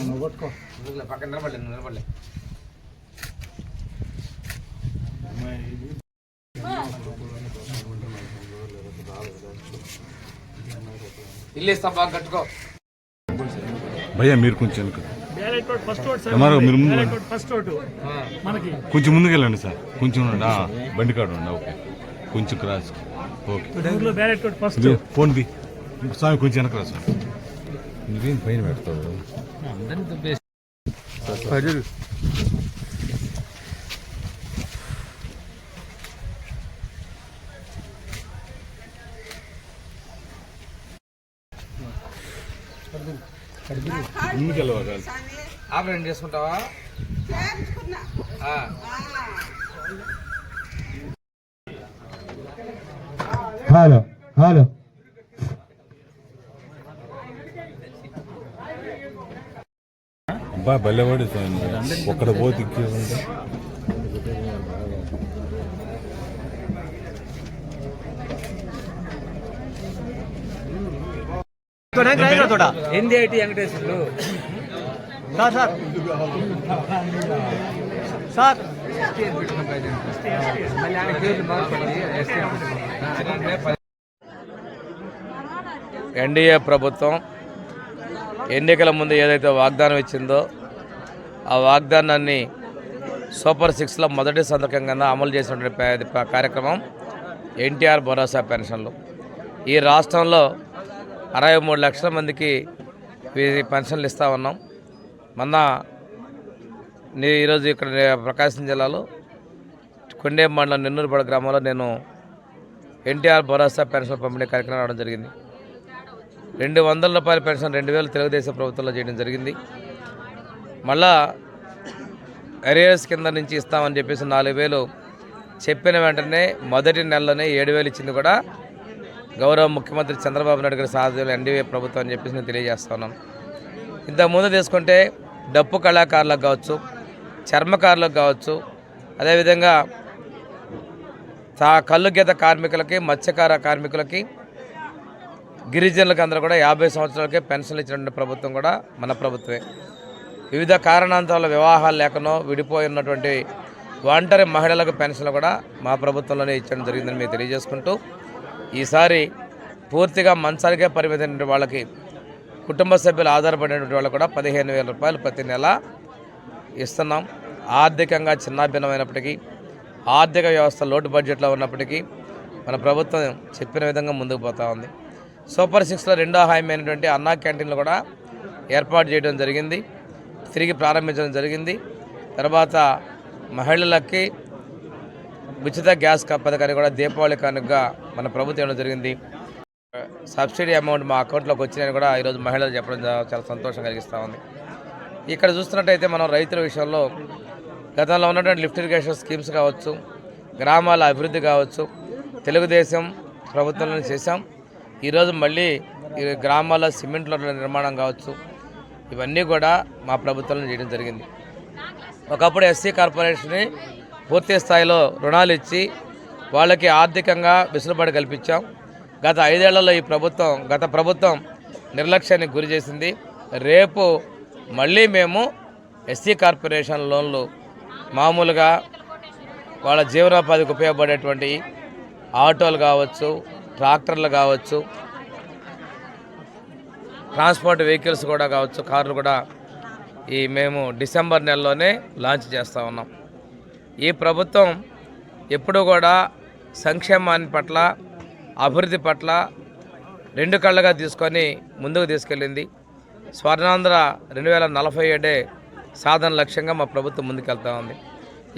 నువ్వు పట్టుకో. నువ్వు పక్కన నిలబడలే నువ్వు నిలబడలే. ఇల్లు ఇస్తా బాగా కట్టుకో. భయ్యా మీరు కొంచెం వెనక మీరు. మనకి. కొంచెం ముందుకు వెళ్ళండి సార్. కొంచెం బండి కాడు ఓకే. కొంచెం క్రాస్ ఓకే. ఫోన్ బి స్వామి కొంచెం వెనక రా సార్. నువ్వేం పైన పెడతావు? ముందుకు వెళ్ళవాలి ఆపరేషన్ చేసుకుంటావా. Hello hello. అబ్బా బల్లెవాడు ఒక్కడ పోతే ఇచ్చేదంటే ఎనిమిది IT Venkateswarlu? Sir sir. Sir. NDA ప్రభుత్వం ఎన్నికల ముందు ఏదైతే వాగ్దానం ఇచ్చిందో ఆ వాగ్దానాన్ని సూపర్ సిక్స్లో మొదటి సంతకం కింద అమలు చేసినటువంటి కార్యక్రమం ఎన్టీఆర్ భరోసా పెన్షన్లు. ఈ రాష్ట్రంలో అరవై మూడు లక్షల మందికి పెన్షన్లు ఇస్తా ఉన్నాం. మొన్న నీ ఈరోజు ఇక్కడ ప్రకాశం జిల్లాలో కొండే మండలం నెన్నూరుపడ గ్రామంలో నేను ఎన్టీఆర్ భరోసా పెన్షన్ పంపిణీ కార్యక్రమం రావడం జరిగింది. రెండు వందల రూపాయల పెన్షన్ రెండు వేలు తెలుగుదేశం ప్రభుత్వంలో చేయడం జరిగింది. మళ్ళా అరియర్స్ కింద నుంచి ఇస్తామని చెప్పేసి నాలుగు వేలు చెప్పిన వెంటనే మొదటి నెలలోనే ఏడు వేలు ఇచ్చింది కూడా గౌరవ ముఖ్యమంత్రి చంద్రబాబు నాయుడు గారి సాధ్యం ఎన్డీఏ ప్రభుత్వం అని చెప్పేసి నేను తెలియజేస్తా ఉన్నాను ఇంతకుముందు తీసుకుంటే డప్పు కళాకారులకు కావచ్చు చర్మకారులకు కావచ్చు అదేవిధంగా తా కళ్ళు గీత కార్మికులకి మత్స్యకార కార్మికులకి గిరిజనులకు అందరూ కూడా యాభై సంవత్సరాలకే పెన్షన్లు ఇచ్చినటువంటి ప్రభుత్వం కూడా మన ప్రభుత్వమే. వివిధ కారణాంతాల వివాహాలు లేకనో విడిపోయి ఉన్నటువంటి ఒంటరి మహిళలకు పెన్షన్లు కూడా మా ప్రభుత్వంలోనే ఇచ్చడం జరిగిందని మేము తెలియజేసుకుంటూ ఈసారి పూర్తిగా మంచానికే పరిమితమైన వాళ్ళకి కుటుంబ సభ్యులు ఆధారపడినటువంటి వాళ్ళు కూడా పదిహేను వేల రూపాయలు ప్రతి నెల ఇస్తున్నాం. ఆర్థికంగా చిన్నాభిన్నమైనప్పటికీ ఆర్థిక వ్యవస్థ లోటు బడ్జెట్లో ఉన్నప్పటికీ మన ప్రభుత్వం చెప్పిన విధంగా ముందుకు పోతూ ఉంది. సూపర్ సిక్స్లో రెండో హామీ అన్నా క్యాంటీన్లు కూడా ఏర్పాటు చేయడం జరిగింది. తిరిగి ప్రారంభించడం జరిగింది. తర్వాత మహిళలకి ఉచిత గ్యాస్ పథకాన్ని కూడా దీపావళి కానుకగా మన ప్రభుత్వం ఇవ్వడం జరిగింది. సబ్సిడీ అమౌంట్ మా అకౌంట్లోకి వచ్చినాయని కూడా ఈరోజు మహిళలు చెప్పడం చాలా సంతోషం కలిగిస్తూ ఉంది. ఇక్కడ చూస్తున్నట్టయితే మనం రైతుల విషయంలో గతంలో ఉన్నటువంటి లిఫ్ట్ ఇరిగేషన్ స్కీమ్స్ కావచ్చు గ్రామాల అభివృద్ధి కావచ్చు తెలుగుదేశం ప్రభుత్వంలో చేశాం. ఈరోజు మళ్ళీ ఈ గ్రామాల్లో సిమెంట్ రోడ్ల నిర్మాణం కావచ్చు. ఇవన్నీ కూడా మా ప్రభుత్వం చేయడం జరిగింది. ఒకప్పుడు ఎస్సీ కార్పొరేషన్ని పూర్తి స్థాయిలో రుణాలు ఇచ్చి వాళ్ళకి ఆర్థికంగా వెసులుబాటు కల్పించాం. గత ఐదేళ్ళలో ఈ ప్రభుత్వం గత ప్రభుత్వం నిర్లక్ష్యానికి గురి చేసింది. రేపు మళ్ళీ మేము ఎస్సీ కార్పొరేషన్ లోన్లు మామూలుగా వాళ్ళ జీవనోపాధికి ఉపయోగపడేటువంటి ఆటోలు కావచ్చు ట్రాక్టర్లు కావచ్చు ట్రాన్స్పోర్ట్ వెహికల్స్ కూడా కావచ్చు కార్లు కూడా ఈ మేము డిసెంబర్ నెలలోనే లాంచ్ చేస్తూ ఉన్నాం. ఈ ప్రభుత్వం ఎప్పుడూ కూడా సంక్షేమాన్ని పట్ల అభివృద్ధి పట్ల రెండు కళ్ళగా తీసుకొని ముందుకు తీసుకెళ్ళింది. స్వర్ణాంధ్ర రెండు వేల నలభై ఏడే సాధన లక్ష్యంగా మా ప్రభుత్వం ముందుకెళ్తా ఉంది.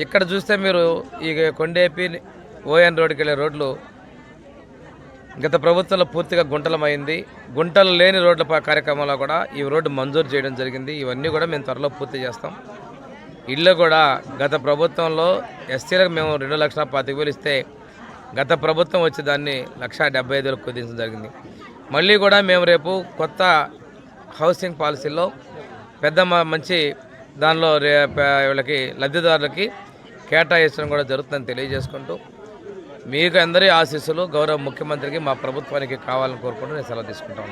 ఇక్కడ చూస్తే మీరు ఈ కొండేపి ఓఎన్ రోడ్కి వెళ్ళే రోడ్లు గత ప్రభుత్వంలో పూర్తిగా గుంటలమైంది. గుంటలు లేని రోడ్ల కార్యక్రమంలో కూడా ఈ రోడ్డు మంజూరు చేయడం జరిగింది. ఇవన్నీ కూడా మేము త్వరలో పూర్తి చేస్తాం. ఇళ్ళు కూడా గత ప్రభుత్వంలో ఎస్సీలకు మేము రెండు లక్షల పాతిక వేలు ఇస్తే గత ప్రభుత్వం వచ్చి దాన్ని లక్ష డెబ్బై ఐదు వేలకు కుదించడం జరిగింది. మళ్ళీ కూడా మేము రేపు కొత్త హౌసింగ్ పాలసీలో పెద్ద మ- మంచి దానిలో రే వీళ్ళకి లబ్ధిదారులకి కేటాయించడం కూడా జరుగుతుందని తెలియజేసుకుంటూ మీకు అందరి ఆశీస్సులు గౌరవ ముఖ్యమంత్రికి మా ప్రభుత్వానికి కావాలని కోరుకుంటూ నేను సెలవు తీసుకుంటాను.